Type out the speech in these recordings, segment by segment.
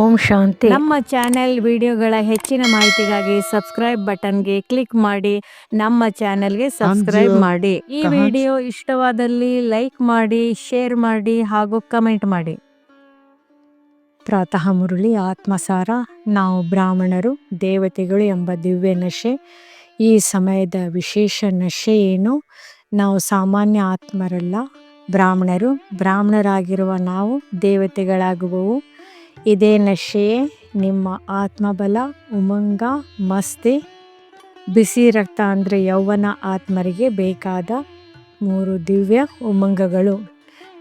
ಓಂ ಶಾಂತಿ. ನಮ್ಮ ಚಾನೆಲ್ ವಿಡಿಯೋಗಳ ಹೆಚ್ಚಿನ ಮಾಹಿತಿಗಾಗಿ ಸಬ್ಸ್ಕ್ರೈಬ್ ಬಟನ್ಗೆ ಕ್ಲಿಕ್ ಮಾಡಿ ನಮ್ಮ ಚಾನೆಲ್ಗೆ ಸಬ್ಸ್ಕ್ರೈಬ್ ಮಾಡಿ. ಈ ವಿಡಿಯೋ ಇಷ್ಟವಾದಲ್ಲಿ ಲೈಕ್ ಮಾಡಿ ಶೇರ್ ಮಾಡಿ ಹಾಗೂ ಕಮೆಂಟ್ ಮಾಡಿ. ಪ್ರಾತಃ ಮುರುಳಿ ಆತ್ಮಸಾರ ನಾವು ಬ್ರಾಹ್ಮಣರು ದೇವತೆಗಳು ಎಂಬ ದಿವ್ಯ ನಶೆ. ಈ ಸಮಯದ ವಿಶೇಷ ನಶೆ ಏನು? ನಾವು ಸಾಮಾನ್ಯ ಆತ್ಮರಲ್ಲ ಬ್ರಾಹ್ಮಣರು. ಬ್ರಾಹ್ಮಣರಾಗಿರುವ ನಾವು ದೇವತೆಗಳಾಗುವವು. ಇದೇ ನಶೆಯೇ ನಿಮ್ಮ ಆತ್ಮಬಲ, ಉಮಂಗ, ಮಸ್ತಿ. ಬಿಸಿ ರಕ್ತ ಅಂದರೆ ಯೌವನ ಆತ್ಮರಿಗೆ ಬೇಕಾದ ಮೂರು ದಿವ್ಯ ಉಮಂಗಗಳು.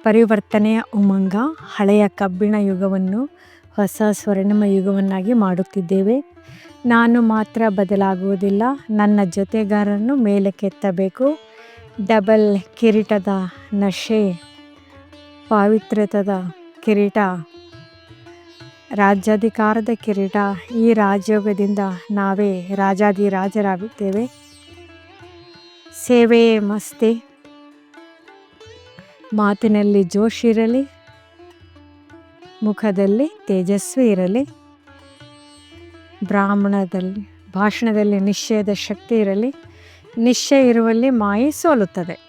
ಪರಿವರ್ತನೆಯ ಉಮಂಗ, ಹಳೆಯ ಕಬ್ಬಿಣ ಯುಗವನ್ನು, ಹೊಸ ಸ್ವರ್ಣಿಮ ಯುಗವನ್ನಾಗಿ ಮಾಡುತ್ತಿದ್ದೇವೆ. ನಾನು ಮಾತ್ರ ಬದಲಾಗುವುದಿಲ್ಲ, ನನ್ನ ಜೊತೆಗಾರರನ್ನು ಮೇಲಕ್ಕೆತ್ತಬೇಕು ಡಬಲ್ ಕಿರೀಟದ ನಶೆ ಪಾವಿತ್ರ್ಯತದ ಕಿರೀಟ. ರಾಜ್ಯಾಧಿಕಾರದ ಕಿರೀಟ ಈ ರಾಜಯೋಗದಿಂದ ನಾವೇ ರಾಜಾದಿರಾಜರಾಗುತ್ತೇವೆ ಸೇವೆಯೇ ಮಸ್ತಿ. ಮಾತಿನಲ್ಲಿ ಜೋಶ್ ಇರಲಿ, ಮುಖದಲ್ಲಿ ತೇಜಸ್ವಿ ಇರಲಿ, ಬ್ರಾಹ್ಮಣದಲ್ಲಿ, ಭಾಷಣದಲ್ಲಿ ನಿಶ್ಚಯದ ಶಕ್ತಿ ಇರಲಿ, ನಿಶ್ಚಯ ಇರುವಲ್ಲಿ ಮಾಯಿ ಸೋಲುತ್ತದೆ.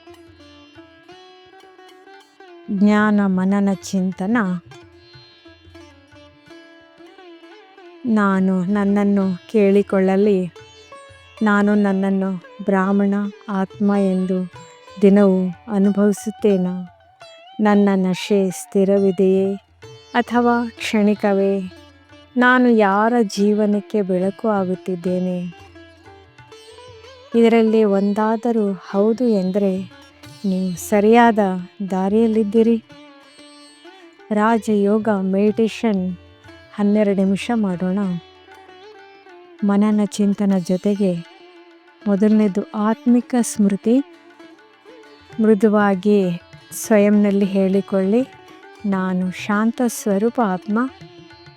ಜ್ಞಾನ ಮನನ ಚಿಂತನ. ನಾನು ನನ್ನನ್ನು ಕೇಳಿಕೊಳ್ಳಲಿ. ನಾನು ನನ್ನನ್ನು ಬ್ರಾಹ್ಮಣ ಆತ್ಮ ಎಂದು ದಿನವೂ ಅನುಭವಿಸುತ್ತೇನ. ನನ್ನ ನಶೆ ಸ್ಥಿರವಿದೆಯೇ ಅಥವಾ ಕ್ಷಣಿಕವೇ? ನಾನು ಯಾರ ಜೀವನಕ್ಕೆ ಬೆಳಕು ಆಗುತ್ತಿದ್ದೇನೆ? ಇದರಲ್ಲಿ ಒಂದಾದರೂ ಹೌದು ಎಂದರೆ ನೀವು ಸರಿಯಾದ ದಾರಿಯಲ್ಲಿದ್ದೀರಿ. ರಾಜಯೋಗ ಮೆಡಿಟೇಷನ್ ಹನ್ನೆರಡು ನಿಮಿಷ ಮಾಡೋಣ. ಮನನ ಚಿಂತನ ಜೊತೆಗೆ ಮೊದಲನೇದು ಆತ್ಮಿಕ ಸ್ಮೃತಿ. ಮೃದುವಾಗಿ ಸ್ವಯಂನಲ್ಲಿ ಹೇಳಿಕೊಳ್ಳಿ, ನಾನು ಶಾಂತ ಸ್ವರೂಪ ಆತ್ಮ.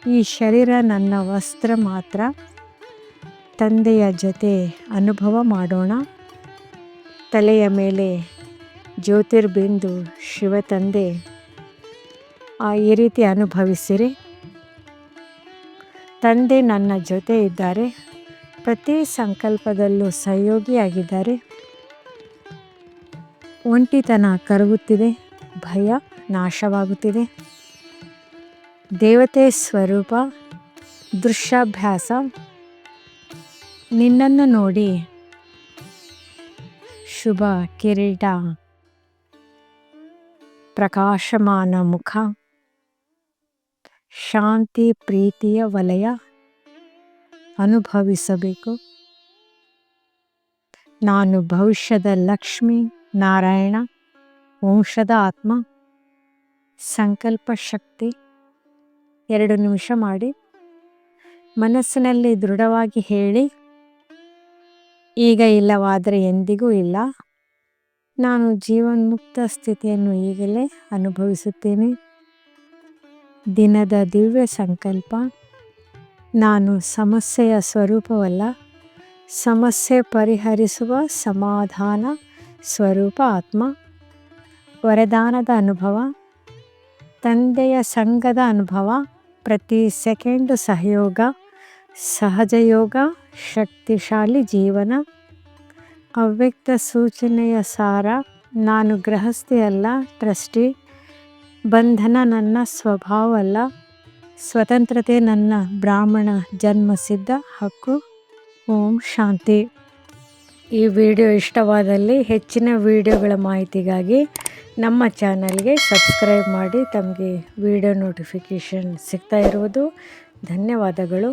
ಈ ಶರೀರ ನನ್ನ ವಸ್ತ್ರ ಮಾತ್ರ. ತಂದೆಯ ಜೊತೆ ಅನುಭವ ಮಾಡೋಣ. ತಲೆಯ ಮೇಲೆ ಜ್ಯೋತಿರ್ಬಿಂದು ಶಿವ ತಂದೆ. ಈ ರೀತಿ ಅನುಭವಿಸಿರಿ. ತಂದೆ ನನ್ನ ಜೊತೆ ಇದ್ದಾರೆ. ಪ್ರತಿ ಸಂಕಲ್ಪದಲ್ಲೂ ಸಹಯೋಗಿಯಾಗಿದ್ದಾರೆ. ಒಂಟಿತನ ಕರಗುತ್ತಿದೆ. ಭಯ ನಾಶವಾಗುತ್ತಿದೆ. ದೇವತೆ ಸ್ವರೂಪ, ದೃಶ್ಯಾಭ್ಯಾಸ, ನಿನ್ನನ್ನು ನೋಡಿ ಶುಭ ಕಿರೀಟ, ಪ್ರಕಾಶಮಾನ ಮುಖ. ಶಾಂತಿ ಪ್ರೀತಿಯ ವಲಯ ಅನುಭವಿಸಬೇಕು. ನಾನು ಭವಿಷ್ಯದ ಲಕ್ಷ್ಮಿ ನಾರಾಯಣ, ವಂಶದ ಆತ್ಮ, ಸಂಕಲ್ಪ ಶಕ್ತಿ. ಎರಡು ನಿಮಿಷ ಮಾಡಿ. ಮನಸ್ಸಿನಲ್ಲಿ ದೃಢವಾಗಿ ಹೇಳಿ. ಈಗ ಇಲ್ಲವಾದರೆ ಎಂದಿಗೂ ಇಲ್ಲ. ನಾನು ಜೀವನ್ಮುಕ್ತ ಸ್ಥಿತಿಯನ್ನು ಈಗಲೇ ಅನುಭವಿಸುತ್ತೇನೆ. ದಿನದ ದಿವ್ಯ ಸಂಕಲ್ಪ. ನಾನು ಸಮಸ್ಯೆಯ ಸ್ವರೂಪವಲ್ಲ, ಸಮಸ್ಯೆ ಪರಿಹರಿಸುವ ಸಮಾಧಾನ ಸ್ವರೂಪ ಆತ್ಮ. ವರದಾನದ ಅನುಭವ, ತಂದೆಯ ಸಂಘದ ಅನುಭವ, ಪ್ರತಿ ಸೆಕೆಂಡ್ ಸಹಯೋಗ ಸಹಜಯೋಗ ಶಕ್ತಿಶಾಲಿ ಜೀವನ. ಅವ್ಯಕ್ತ ಸೂಚನೆಯ ಸಾರ, ನಾನು ಗೃಹಸ್ಥಿಯಲ್ಲ ಟ್ರಸ್ಟಿ. ಬಂಧನ ನನ್ನ ಸ್ವಭಾವವಲ್ಲ ಸ್ವತಂತ್ರತೆ ನನ್ನ ಬ್ರಾಹ್ಮಣ ಜನ್ಮಸಿದ್ಧ ಹಕ್ಕು. ಓಂ ಶಾಂತಿ. ಈ ವಿಡಿಯೋ ಇಷ್ಟವಾದಲ್ಲಿ ಹೆಚ್ಚಿನ ವಿಡಿಯೋಗಳ ಮಾಹಿತಿಗಾಗಿ ನಮ್ಮ ಚಾನಲ್ಗೆ ಸಬ್ಸ್ಕ್ರೈಬ್ ಮಾಡಿ, ತಮಗೆ ವಿಡಿಯೋ ನೋಟಿಫಿಕೇಷನ್ ಸಿಗ್ತಾ ಇರುವುದು. ಧನ್ಯವಾದಗಳು.